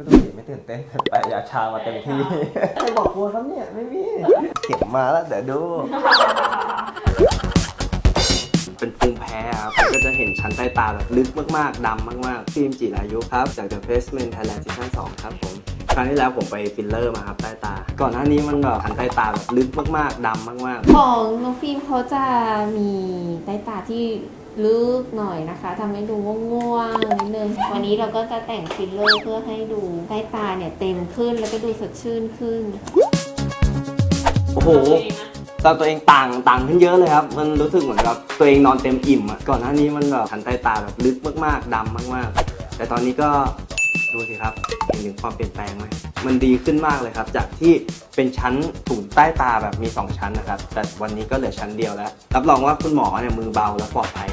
ก็ดูดิไม่ตื่นเต้นไปยาชามาเต็มที่ใครบอกกลัวครับเนี่ยไม่มีเข็มมาแล้วเดี๋ยวดู เป็นภูมิแพ้ครับมันก็จะเห็นชั้นใต้ตาแบบลึกมากๆดำมากๆฟิล์มจิรายุครับ จาก The Face Man Thailand Season 2 ครับผมครั้งที่แล้วผมไปฟิลเลอร์มาครับใต้ตา ก่อนหน้านี้มันแบบชั้นใต้ตาแบบลึกมากๆดำมากๆ ของน้องฟิล์มเขาจะมีใต้ตาที่ ลึกหน่อยนะคะทำให้ดูง่วงๆนิดนึงวันนี้เราก็จะแต่งฟิลเลอร์เพื่อให้ดูใต้ตาเนี่ยเต็มขึ้นแล้วก็ดูสดชื่นขึ้น โอ้โห ตอนตัวเองต่างต่างขึ้นเยอะเลยครับ มันรู้สึกเหมือนกับตัวเองนอนเต็มอิ่มอะก่อนหน้านี้มันแบบชันใต้ตาแบบลึกมากๆดำมากๆ แต่ตอนนี้ก็ดูสิครับเห็นถึงความเปลี่ยนแปลงไหมมันดีขึ้นมากเลยครับ จากที่เป็นชั้นถุงใต้ตาแบบมี 2 ชั้นนะครับ แต่วันนี้ก็เหลือชั้นเดียวแล้ว รับรองว่าคุณหมอเนี่ยมือเบาและปลอดภัย